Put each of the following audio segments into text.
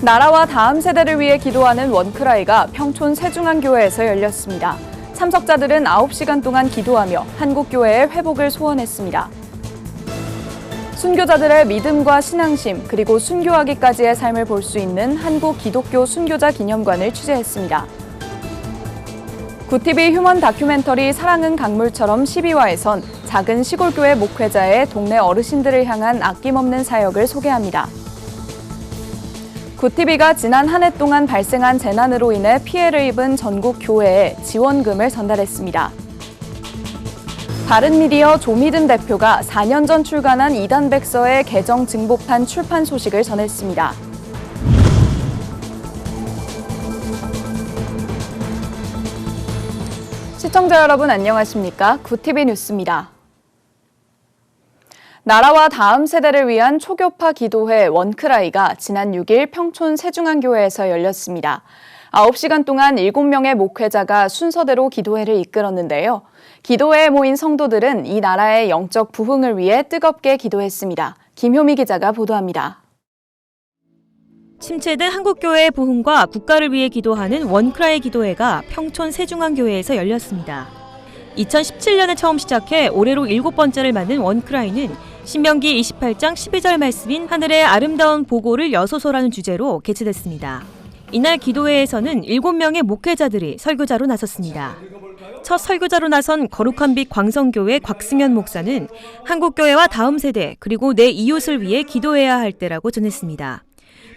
나라와 다음 세대를 위해 기도하는 원크라이가 평촌 세중앙교회에서 열렸습니다. 참석자들은 9시간 동안 기도하며 한국교회의 회복을 소원했습니다. 순교자들의 믿음과 신앙심 그리고 순교하기까지의 삶을 볼 수 있는 한국 기독교 순교자 기념관을 취재했습니다. 구티비 휴먼 다큐멘터리 사랑은 강물처럼 12화에선 작은 시골교회 목회자의 동네 어르신들을 향한 아낌없는 사역을 소개합니다. 구티비가 지난 한 해 동안 발생한 재난으로 인해 피해를 입은 전국 교회에 지원금을 전달했습니다. 바른미디어 조미든 대표가 4년 전 출간한 이단백서의 개정 증보판 출판 소식을 전했습니다. 시청자 여러분 안녕하십니까? 구티비 뉴스입니다. 나라와 다음 세대를 위한 초교파 기도회 원크라이가 지난 6일 평촌 세중앙교회에서 열렸습니다. 9시간 동안 7명의 목회자가 순서대로 기도회를 이끌었는데요. 기도회에 모인 성도들은 이 나라의 영적 부흥을 위해 뜨겁게 기도했습니다. 김효미 기자가 보도합니다. 침체된 한국교회의 부흥과 국가를 위해 기도하는 원크라이 기도회가 평촌 세중앙교회에서 열렸습니다. 2017년에 처음 시작해 올해로 일곱 번째를 맞는 원크라이는 신명기 28장 12절 말씀인 하늘의 아름다운 보고를 여소서라는 주제로 개최됐습니다. 이날 기도회에서는 7명의 목회자들이 설교자로 나섰습니다. 첫 설교자로 나선 거룩한 빛 광성교회 곽승현 목사는 한국교회와 다음 세대 그리고 내 이웃을 위해 기도해야 할 때라고 전했습니다.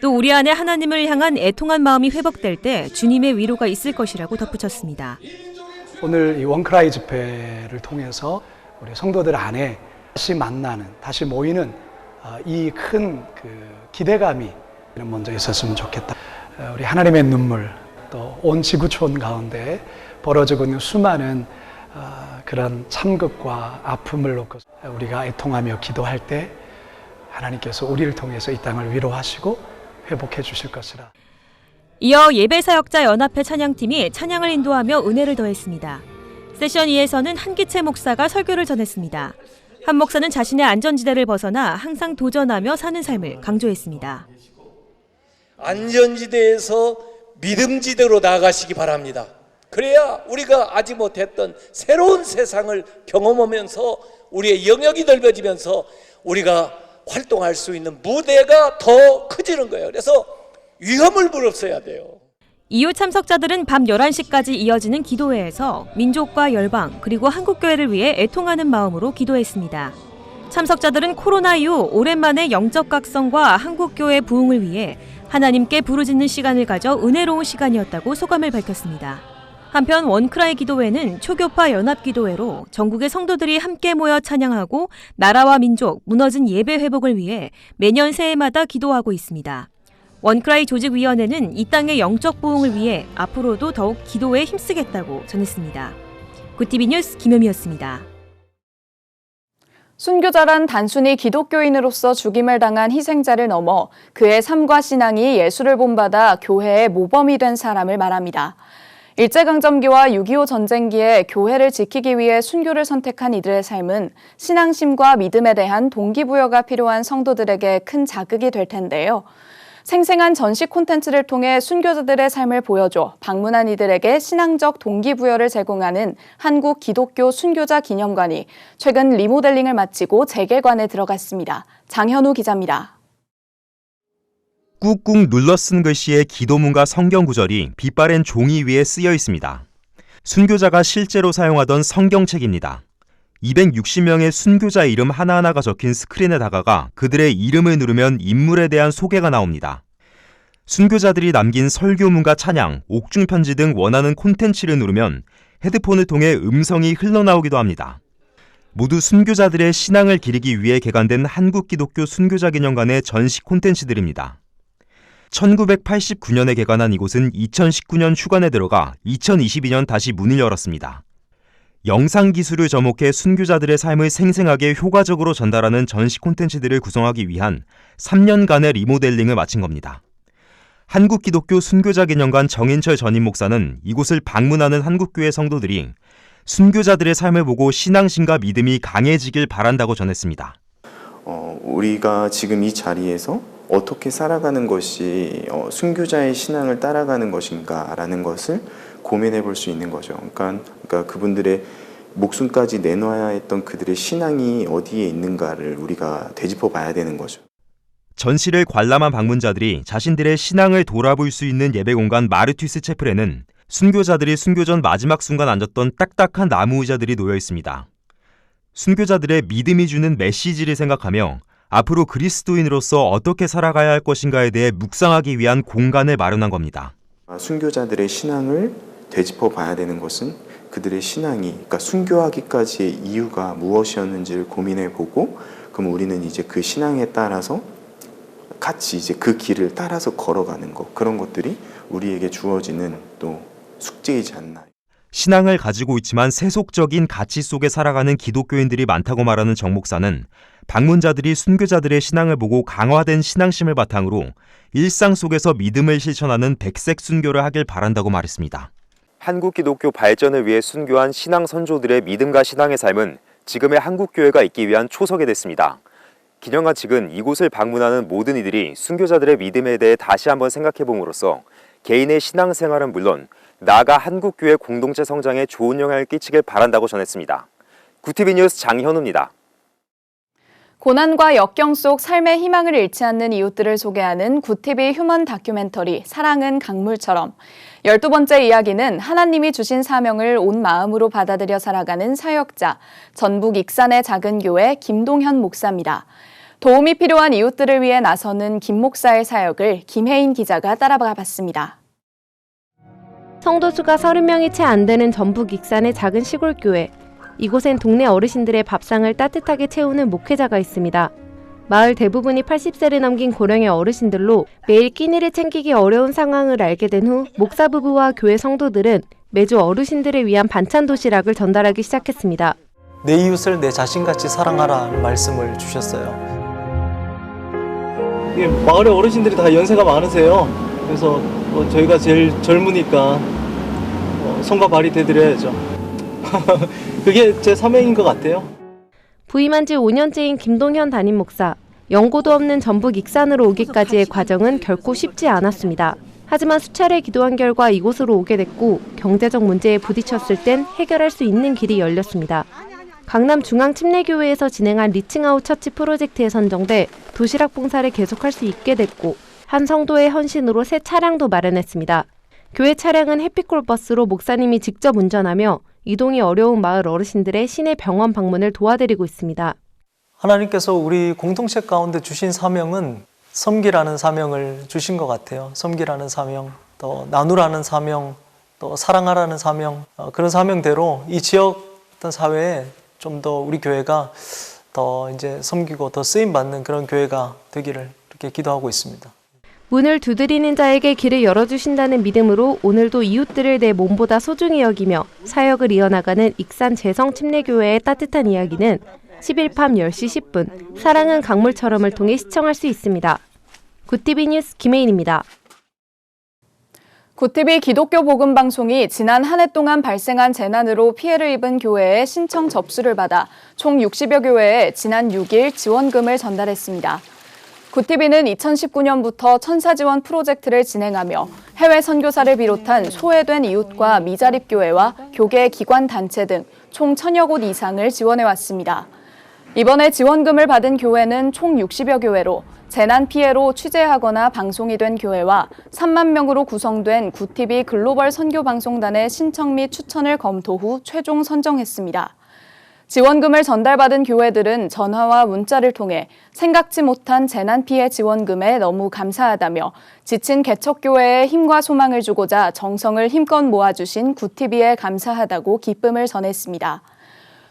또 우리 안에 하나님을 향한 애통한 마음이 회복될 때 주님의 위로가 있을 것이라고 덧붙였습니다. 오늘 이 원크라이 집회를 통해서 우리 성도들 안에 다시 만나는, 다시 모이는 어, 이큰 그 기대감이 먼저 있었으면 좋겠다. 어, 우리 하나님의 눈물, 또 온 지구촌 가운데 벌어지고 있는 수많은 어, 그런 참극과 아픔을 놓고 우리가 애통하며 기도할 때 하나님께서 우리를 통해서 이 땅을 위로하시고 회복해 주실 것이라. 이어 예배사역자 연합회 찬양팀이 찬양을 인도하며 은혜를 더했습니다. 세션 2에서는 한기채 목사가 설교를 전했습니다. 한 목사는 자신의 안전지대를 벗어나 항상 도전하며 사는 삶을 강조했습니다. 안전지대에서 믿음지대로 나아가시기 바랍니다. 그래야 우리가 아직 못했던 새로운 세상을 경험하면서 우리의 영역이 넓어지면서 우리가 활동할 수 있는 무대가 더 커지는 거예요. 그래서 위험을 무릅써야 돼요. 이후 참석자들은 밤 11시까지 이어지는 기도회에서 민족과 열방 그리고 한국교회를 위해 애통하는 마음으로 기도했습니다. 참석자들은 코로나 이후 오랜만에 영적 각성과 한국교회 부흥을 위해 하나님께 부르짖는 시간을 가져 은혜로운 시간이었다고 소감을 밝혔습니다. 한편 원크라이 기도회는 초교파 연합 기도회로 전국의 성도들이 함께 모여 찬양하고 나라와 민족, 무너진 예배 회복을 위해 매년 새해마다 기도하고 있습니다. 원크라이 조직위원회는 이 땅의 영적 부흥을 위해 앞으로도 더욱 기도에 힘쓰겠다고 전했습니다. 구티비 뉴스 김현미였습니다. 순교자란 단순히 기독교인으로서 죽임을 당한 희생자를 넘어 그의 삶과 신앙이 예수를 본받아 교회의 모범이 된 사람을 말합니다. 일제강점기와 6.25 전쟁기에 교회를 지키기 위해 순교를 선택한 이들의 삶은 신앙심과 믿음에 대한 동기부여가 필요한 성도들에게 큰 자극이 될 텐데요. 생생한 전시 콘텐츠를 통해 순교자들의 삶을 보여줘 방문한 이들에게 신앙적 동기부여를 제공하는 한국 기독교 순교자 기념관이 최근 리모델링을 마치고 재개관에 들어갔습니다. 장현우 기자입니다. 꾹꾹 눌러 쓴 글씨의 기도문과 성경 구절이 빛바랜 종이 위에 쓰여 있습니다. 순교자가 실제로 사용하던 성경책입니다. 260명의 순교자 이름 하나하나가 적힌 스크린에 다가가 그들의 이름을 누르면 인물에 대한 소개가 나옵니다. 순교자들이 남긴 설교문과 찬양, 옥중 편지 등 원하는 콘텐츠를 누르면 헤드폰을 통해 음성이 흘러나오기도 합니다. 모두 순교자들의 신앙을 기리기 위해 개관된 한국 기독교 순교자 기념관의 전시 콘텐츠들입니다. 1989년에 개관한 이곳은 2019년 휴관에 들어가 2022년 다시 문을 열었습니다. 영상 기술을 접목해 순교자들의 삶을 생생하게 효과적으로 전달하는 전시 콘텐츠들을 구성하기 위한 3년간의 리모델링을 마친 겁니다. 한국 기독교 순교자 기념관 정인철 전임 목사는 이곳을 방문하는 한국교회 성도들이 순교자들의 삶을 보고 신앙심과 믿음이 강해지길 바란다고 전했습니다. 어, 우리가 지금 이 자리에서 어떻게 살아가는 것이 어, 순교자의 신앙을 따라가는 것인가라는 것을 고민해 볼 수 있는 거죠. 그러니까, 그러니까 그분들의 목숨까지 내놔야 했던 그들의 신앙이 어디에 있는가를 우리가 되짚어 봐야 되는 거죠. 전시를 관람한 방문자들이 자신들의 신앙을 돌아볼 수 있는 예배 공간 마르투스 채플에는 순교자들이 순교 전 마지막 순간 앉았던 딱딱한 나무 의자들이 놓여 있습니다. 순교자들의 믿음이 주는 메시지를 생각하며 앞으로 그리스도인으로서 어떻게 살아가야 할 것인가에 대해 묵상하기 위한 공간을 마련한 겁니다. 아, 순교자들의 신앙을 되짚어 봐야 되는 것은 그들의 신앙이 그러니까 순교하기까지의 이유가 무엇이었는지를 고민해 보고 그럼 우리는 이제 그 신앙에 따라서 같이 이제 그 길을 따라서 걸어가는 것 그런 것들이 우리에게 주어지는 또 숙제이지 않나. 신앙을 가지고 있지만 세속적인 가치 속에 살아가는 기독교인들이 많다고 말하는 정 목사는 방문자들이 순교자들의 신앙을 보고 강화된 신앙심을 바탕으로 일상 속에서 믿음을 실천하는 백색 순교를 하길 바란다고 말했습니다. 한국 기독교 발전을 위해 순교한 신앙 선조들의 믿음과 신앙의 삶은 지금의 한국 교회가 있기 위한 초석이 됐습니다. 기념관 측은 이곳을 방문하는 모든 이들이 순교자들의 믿음에 대해 다시 한번 생각해 봄으로써 개인의 신앙 생활은 물론 나아가 한국 교회 공동체 성장에 좋은 영향을 끼치길 바란다고 전했습니다. 구티비 뉴스 장현우입니다. 고난과 역경 속 삶의 희망을 잃지 않는 이웃들을 소개하는 구티비 휴먼 다큐멘터리 사랑은 강물처럼 12번째 이야기는 하나님이 주신 사명을 온 마음으로 받아들여 살아가는 사역자 전북 익산의 작은 교회 김동현 목사입니다. 도움이 필요한 이웃들을 위해 나서는 김 목사의 사역을 김혜인 기자가 따라가 봤습니다. 성도 수가 30명이 채 안 되는 전북 익산의 작은 시골 교회. 이곳엔 동네 어르신들의 밥상을 따뜻하게 채우는 목회자가 있습니다. 마을 대부분이 80세를 넘긴 고령의 어르신들로 매일 끼니를 챙기기 어려운 상황을 알게 된 후 목사 부부와 교회 성도들은 매주 어르신들을 위한 반찬 도시락을 전달하기 시작했습니다. 내 이웃을 내 자신같이 사랑하라는 말씀을 주셨어요. 이게 마을의 어르신들이 다 연세가 많으세요. 그래서 뭐 저희가 제일 젊으니까 어, 손과 발이 되드려야죠. 그게 제 사명인 것 같아요. 부임한 지 5년째인 김동현 담임 목사. 연고도 없는 전북 익산으로 오기까지의 과정은 결코 쉽지 않았습니다. 하지만 수차례 기도한 결과 이곳으로 오게 됐고 경제적 문제에 부딪혔을 땐 해결할 수 있는 길이 열렸습니다. 강남 중앙 침례교회에서 진행한 리칭아웃 처치 프로젝트에 선정돼 도시락 봉사를 계속할 수 있게 됐고 한 성도의 헌신으로 새 차량도 마련했습니다. 교회 차량은 해피콜 버스로 목사님이 직접 운전하며 이동이 어려운 마을 어르신들의 시내 병원 방문을 도와드리고 있습니다. 하나님께서 우리 공동체 가운데 주신 사명은 섬기라는 사명을 주신 것 같아요. 섬기라는 사명, 또 나누라는 사명, 또 사랑하라는 사명, 어, 그런 사명대로 이 지역 어떤 사회에 좀 더 우리 교회가 더 이제 섬기고 더 쓰임 받는 그런 교회가 되기를 이렇게 기도하고 있습니다. 문을 두드리는 자에게 길을 열어주신다는 믿음으로 오늘도 이웃들을 내 몸보다 소중히 여기며 사역을 이어나가는 익산 재성 침례교회의 따뜻한 이야기는 10일 밤 10시 10분 사랑은 강물처럼을 통해 시청할 수 있습니다. 굿티비 뉴스 김혜인입니다. 구티비 기독교 복음 방송이 지난 한 해 동안 발생한 재난으로 피해를 입은 교회의 신청 접수를 받아 총 60여 교회에 지난 6일 지원금을 전달했습니다. 구티비는 2019년부터 천사 지원 프로젝트를 진행하며 해외 선교사를 비롯한 소외된 이웃과 미자립 교회와 교계 기관 단체 등 총 천여 곳 이상을 지원해 왔습니다. 이번에 지원금을 받은 교회는 총 60여 교회로 재난 피해로 취재하거나 방송이 된 교회와 3만 명으로 구성된 구티비 글로벌 선교 방송단의 신청 및 추천을 검토 후 최종 선정했습니다. 지원금을 전달받은 교회들은 전화와 문자를 통해 생각지 못한 재난 피해 지원금에 너무 감사하다며 지친 개척교회에 힘과 소망을 주고자 정성을 힘껏 모아주신 구티비에 감사하다고 기쁨을 전했습니다.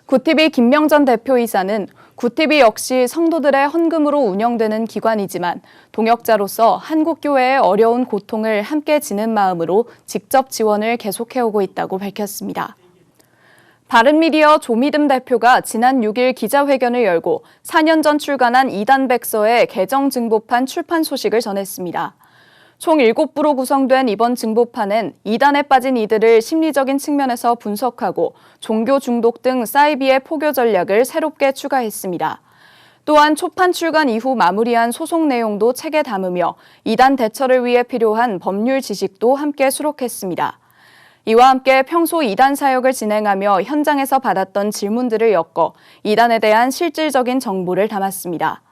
구티비 김명전 대표이사는 구티비 역시 성도들의 헌금으로 운영되는 기관이지만 동역자로서 한국교회의 어려운 고통을 함께 지는 마음으로 직접 지원을 계속해오고 있다고 밝혔습니다. 바른미디어 조미듬 대표가 지난 6일 기자회견을 열고 4년 전 출간한 이단 백서의 개정 증보판 출판 소식을 전했습니다. 총 7부로 구성된 이번 증보판엔 이단에 빠진 이들을 심리적인 측면에서 분석하고 종교 중독 등 사이비의 포교 전략을 새롭게 추가했습니다. 또한 초판 출간 이후 마무리한 소송 내용도 책에 담으며 이단 대처를 위해 필요한 법률 지식도 함께 수록했습니다. 이와 함께 평소 이단 사역을 진행하며 현장에서 받았던 질문들을 엮어 이단에 대한 실질적인 정보를 담았습니다.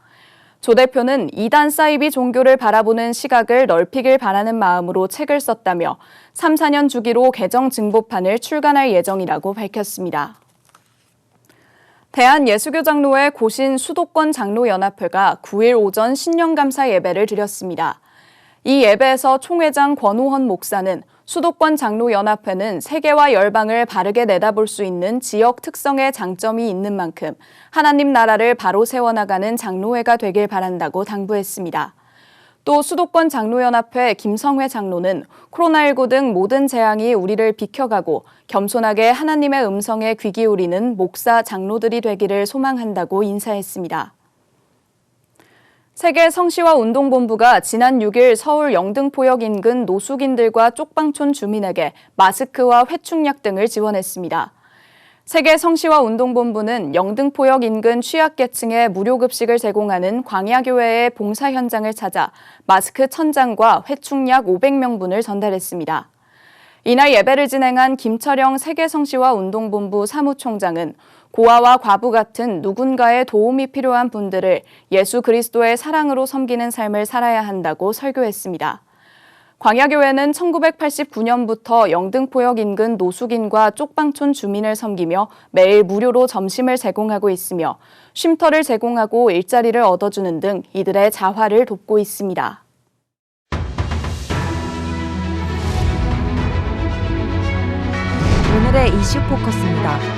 조 대표는 이단 사이비 종교를 바라보는 시각을 넓히길 바라는 마음으로 책을 썼다며 3, 4년 주기로 개정 증보판을 출간할 예정이라고 밝혔습니다. 대한예수교장로회 고신 수도권 장로연합회가 9일 오전 신년감사 예배를 드렸습니다. 이 예배에서 총회장 권호헌 목사는 수도권 장로연합회는 세계와 열방을 바르게 내다볼 수 있는 지역 특성의 장점이 있는 만큼 하나님 나라를 바로 세워나가는 장로회가 되길 바란다고 당부했습니다. 또 수도권 장로연합회 김성회 장로는 코로나19 등 모든 재앙이 우리를 비켜가고 겸손하게 하나님의 음성에 귀 기울이는 목사 장로들이 되기를 소망한다고 인사했습니다. 세계 성시와 운동본부가 지난 6일 서울 영등포역 인근 노숙인들과 쪽방촌 주민에게 마스크와 회충약 등을 지원했습니다. 세계 성시와 운동본부는 영등포역 인근 취약계층에 무료급식을 제공하는 광야교회의 봉사 현장을 찾아 마스크 1000장과 회충약 500명분을 전달했습니다. 이날 예배를 진행한 김철영 세계성시와 운동본부 사무총장은 고아와 과부 같은 누군가의 도움이 필요한 분들을 예수 그리스도의 사랑으로 섬기는 삶을 살아야 한다고 설교했습니다. 광야교회는 1989년부터 영등포역 인근 노숙인과 쪽방촌 주민을 섬기며 매일 무료로 점심을 제공하고 있으며 쉼터를 제공하고 일자리를 얻어주는 등 이들의 자활을 돕고 있습니다. 오늘의 이슈 포커스입니다.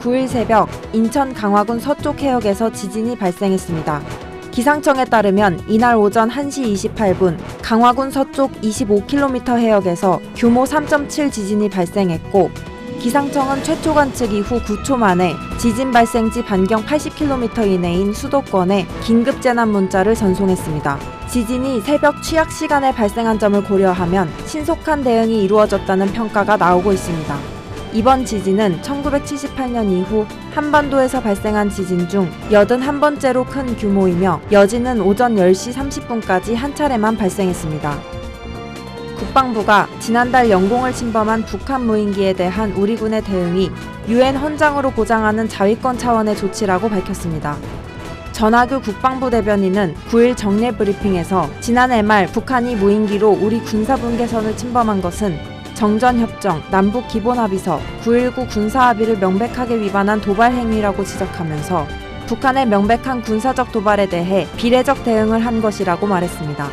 9일 새벽 인천 강화군 서쪽 해역에서 지진이 발생했습니다. 기상청에 따르면 이날 오전 1시 28분 강화군 서쪽 25km 해역에서 규모 3.7 지진이 발생했고 기상청은 최초 관측 이후 9초 만에 지진 발생지 반경 80km 이내인 수도권에 긴급 재난 문자를 전송했습니다. 지진이 새벽 취약 시간에 발생한 점을 고려하면 신속한 대응이 이루어졌다는 평가가 나오고 있습니다. 이번 지진은 1978년 이후 한반도에서 발생한 지진 중 81번째로 큰 규모이며 여진은 오전 10시 30분까지 한 차례만 발생했습니다. 국방부가 지난달 영공을 침범한 북한 무인기에 대한 우리 군의 대응이 유엔 헌장으로 보장하는 자위권 차원의 조치라고 밝혔습니다. 전하규 국방부 대변인은 9일 정례 브리핑에서 지난해 말 북한이 무인기로 우리 군사 분계선을 침범한 것은 정전협정, 남북기본합의서, 9.19 군사합의를 명백하게 위반한 도발 행위라고 지적하면서 북한의 명백한 군사적 도발에 대해 비례적 대응을 한 것이라고 말했습니다.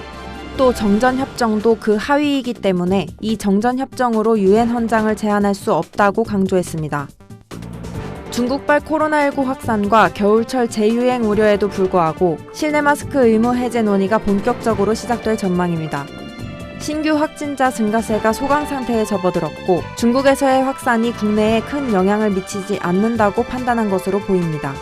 또 정전협정도 그 하위이기 때문에 이 정전협정으로 유엔 헌장을 제한할 수 없다고 강조했습니다. 중국발 코로나19 확산과 겨울철 재유행 우려에도 불구하고 실내 마스크 의무 해제 논의가 본격적으로 시작될 전망입니다. 신규 확진자 증가세가 소강 상태에 접어들었고 중국에서의 확산이 국내에 큰 영향을 미치지 않는다고 판단한 것으로 보입니다.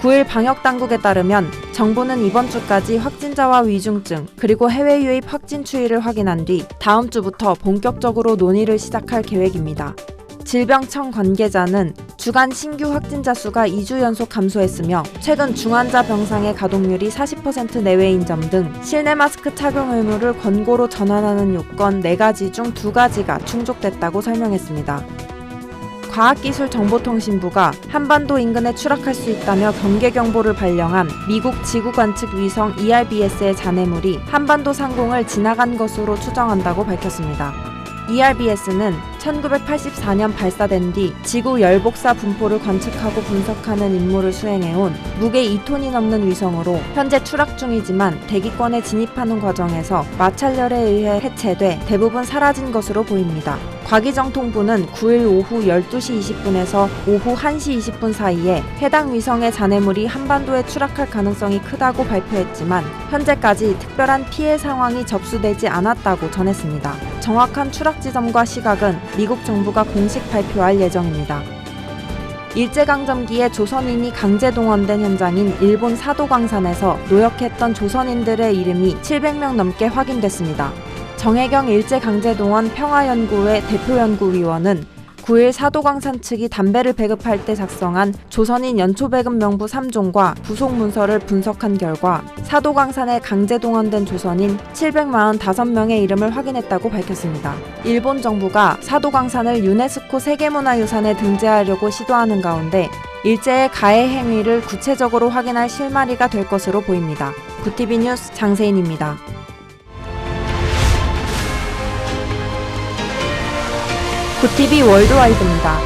9일 방역 당국에 따르면 정부는 이번 주까지 확진자와 위중증 그리고 해외 유입 확진 추이를 확인한 뒤 다음 주부터 본격적으로 논의를 시작할 계획입니다. 질병청 관계자는 주간 신규 확진자 수가 2주 연속 감소했으며 최근 중환자 병상의 가동률이 40% 내외인 점 등 실내 마스크 착용 의무를 권고로 전환하는 요건 4가지 중 2가지가 충족됐다고 설명했습니다. 과학기술정보통신부가 한반도 인근에 추락할 수 있다며 경계 경보를 발령한 미국 지구 관측 위성 ERBS의 잔해물이 한반도 상공을 지나간 것으로 추정한다고 밝혔습니다. ERBS는 1984년 발사된 뒤 지구 열복사 분포를 관측하고 분석하는 임무를 수행해온 무게 2톤이 넘는 위성으로 현재 추락 중이지만 대기권에 진입하는 과정에서 마찰열에 의해 해체돼 대부분 사라진 것으로 보입니다. 과기정통부는 9일 오후 12시 20분에서 오후 1시 20분 사이에 해당 위성의 잔해물이 한반도에 추락할 가능성이 크다고 발표했지만 현재까지 특별한 피해 상황이 접수되지 않았다고 전했습니다. 정확한 추락 지점과 시각은 미국 정부가 공식 발표할 예정입니다. 일제강점기에 조선인이 강제 동원된 현장인 일본 사도광산에서 노역했던 조선인들의 이름이 700명 넘게 확인됐습니다. 정혜경 일제강제동원 평화연구회 대표연구위원은 9일 사도광산 측이 담배를 배급할 때 작성한 조선인 연초배급 명부 3종과 부속 문서를 분석한 결과 사도광산에 강제 동원된 조선인 745명의 이름을 확인했다고 밝혔습니다. 일본 정부가 사도광산을 유네스코 세계문화유산에 등재하려고 시도하는 가운데 일제의 가해 행위를 구체적으로 확인할 실마리가 될 것으로 보입니다. 구티비 뉴스 장세인입니다. 구티비 월드와이드입니다.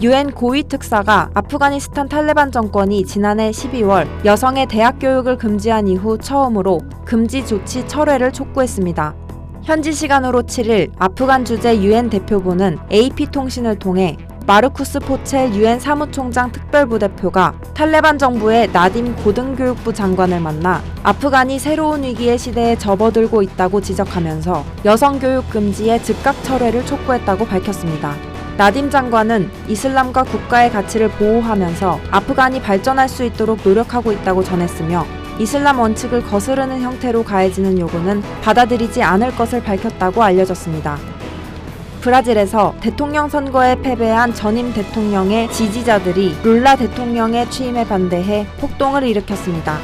유엔 고위 특사가 아프가니스탄 탈레반 정권이 지난해 12월 여성의 대학 교육을 금지한 이후 처음으로 금지 조치 철회를 촉구했습니다. 현지 시간으로 7일 아프간 주재 유엔 대표부는 AP통신을 통해 마르쿠스 포첼 유엔 사무총장 특별부대표가 탈레반 정부의 나딤 고등교육부 장관을 만나 아프간이 새로운 위기의 시대에 접어들고 있다고 지적하면서 여성 교육 금지의 즉각 철회를 촉구했다고 밝혔습니다. 나딤 장관은 이슬람과 국가의 가치를 보호하면서 아프간이 발전할 수 있도록 노력하고 있다고 전했으며 이슬람 원칙을 거스르는 형태로 가해지는 요구는 받아들이지 않을 것을 밝혔다고 알려졌습니다. 브라질에서 대통령 선거에 패배한 전임 대통령의 지지자들이 룰라 대통령의 취임에 반대해 폭동을 일으켰습니다.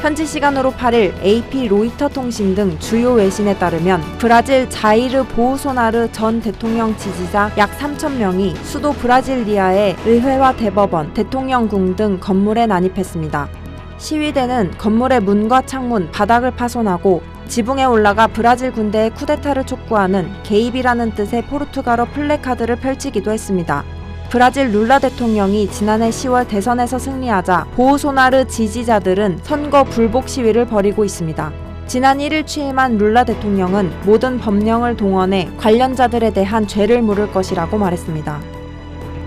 현지 시간으로 8일 AP 로이터 통신 등 주요 외신에 따르면 브라질 자이르 보우소나르 전 대통령 지지자 약 3천 명이 수도 브라질리아의 의회와 대법원, 대통령궁 등 건물에 난입했습니다. 시위대는 건물의 문과 창문, 바닥을 파손하고 지붕에 올라가 브라질 군대의 쿠데타를 촉구하는 개입이라는 뜻의 포르투갈어 플래카드를 펼치기도 했습니다. 브라질 룰라 대통령이 지난해 10월 대선에서 승리하자 보우소나르 지지자들은 선거 불복 시위를 벌이고 있습니다. 지난 1일 취임한 룰라 대통령은 모든 법령을 동원해 관련자들에 대한 죄를 물을 것이라고 말했습니다.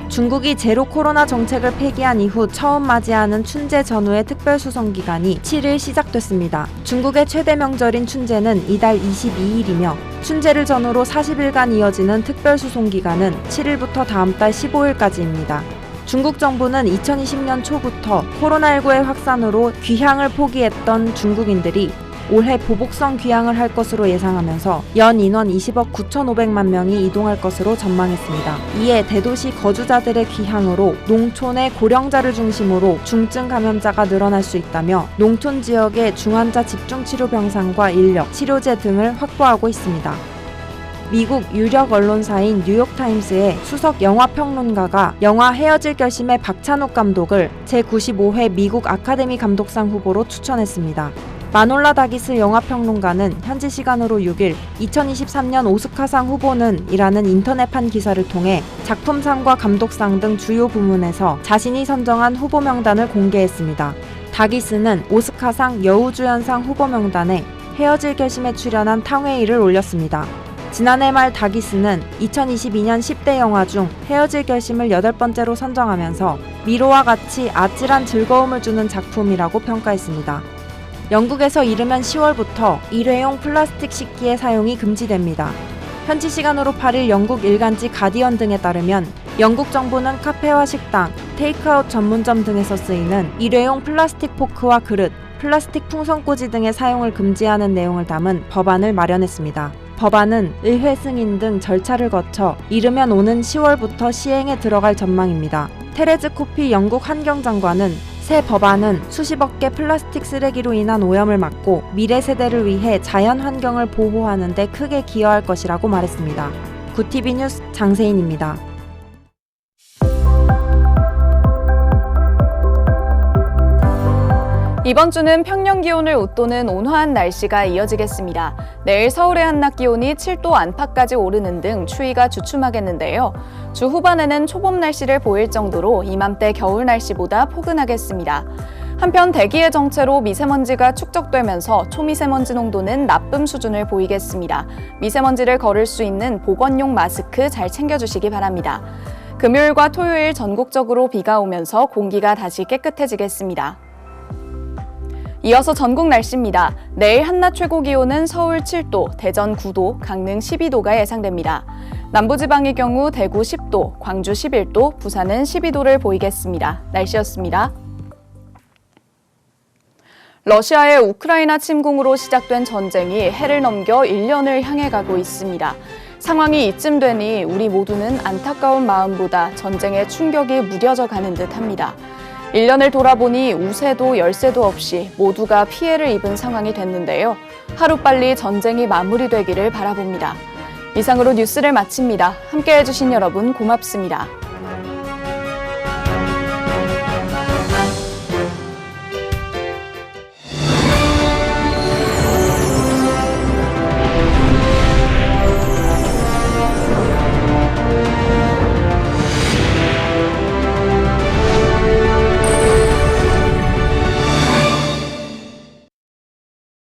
중국이 제로 코로나 정책을 폐기한 이후 처음 맞이하는 춘제 전후의 특별수송 기간이 7일 시작됐습니다. 중국의 최대 명절인 춘제는 이달 22일이며 춘제를 전후로 40일간 이어지는 특별수송 기간은 7일부터 다음 달 15일까지입니다. 중국 정부는 2020년 초부터 코로나19의 확산으로 귀향을 포기했던 중국인들이 올해 보복성 귀향을 할 것으로 예상하면서 연 인원 20억 9,500만 명이 이동할 것으로 전망했습니다. 이에 대도시 거주자들의 귀향으로 농촌의 고령자를 중심으로 중증 감염자가 늘어날 수 있다며 농촌 지역의 중환자 집중 치료 병상과 인력, 치료제 등을 확보하고 있습니다. 미국 유력 언론사인 뉴욕타임스의 수석 영화평론가가 영화 헤어질 결심의 박찬욱 감독을 제95회 미국 아카데미 감독상 후보로 추천했습니다. 마놀라 다기스 영화평론가는 현지 시간으로 6일 2023년 오스카상 후보는 이라는 인터넷판 기사를 통해 작품상과 감독상 등 주요 부문에서 자신이 선정한 후보 명단을 공개했습니다. 다기스는 오스카상 여우주연상 후보 명단에 헤어질 결심에 출연한 탕웨이를 올렸습니다. 지난해 말 다기스는 2022년 10대 영화 중 헤어질 결심을 여덟 번째로 선정하면서 미로와 같이 아찔한 즐거움을 주는 작품이라고 평가했습니다. 영국에서 이르면 10월부터 일회용 플라스틱 식기의 사용이 금지됩니다. 현지 시간으로 8일 영국 일간지 가디언 등에 따르면 영국 정부는 카페와 식당, 테이크아웃 전문점 등에서 쓰이는 일회용 플라스틱 포크와 그릇, 플라스틱 풍선꽂이 등의 사용을 금지하는 내용을 담은 법안을 마련했습니다. 법안은 의회 승인 등 절차를 거쳐 이르면 오는 10월부터 시행에 들어갈 전망입니다. 테레즈 코피 영국 환경장관은 새 법안은 수십억 개 플라스틱 쓰레기로 인한 오염을 막고 미래 세대를 위해 자연 환경을 보호하는 데 크게 기여할 것이라고 말했습니다. 구티비 뉴스 장세인입니다. 이번 주는 평년 기온을 웃도는 온화한 날씨가 이어지겠습니다. 내일 서울의 한낮 기온이 7도 안팎까지 오르는 등 추위가 주춤하겠는데요. 주 후반에는 초봄 날씨를 보일 정도로 이맘때 겨울 날씨보다 포근하겠습니다. 한편 대기의 정체로 미세먼지가 축적되면서 초미세먼지 농도는 나쁨 수준을 보이겠습니다. 미세먼지를 걸을 수 있는 보건용 마스크 잘 챙겨주시기 바랍니다. 금요일과 토요일 전국적으로 비가 오면서 공기가 다시 깨끗해지겠습니다. 이어서 전국 날씨입니다. 내일 한낮 최고 기온은 서울 7도, 대전 9도, 강릉 12도가 예상됩니다. 남부지방의 경우 대구 10도, 광주 11도, 부산은 12도를 보이겠습니다. 날씨였습니다. 러시아의 우크라이나 침공으로 시작된 전쟁이 해를 넘겨 1년을 향해 가고 있습니다. 상황이 이쯤 되니 우리 모두는 안타까운 마음보다 전쟁의 충격이 무뎌져 가는 듯 합니다. 1년을 돌아보니 우세도 열세도 없이 모두가 피해를 입은 상황이 됐는데요. 하루빨리 전쟁이 마무리되기를 바라봅니다. 이상으로 뉴스를 마칩니다. 함께 해주신 여러분 고맙습니다.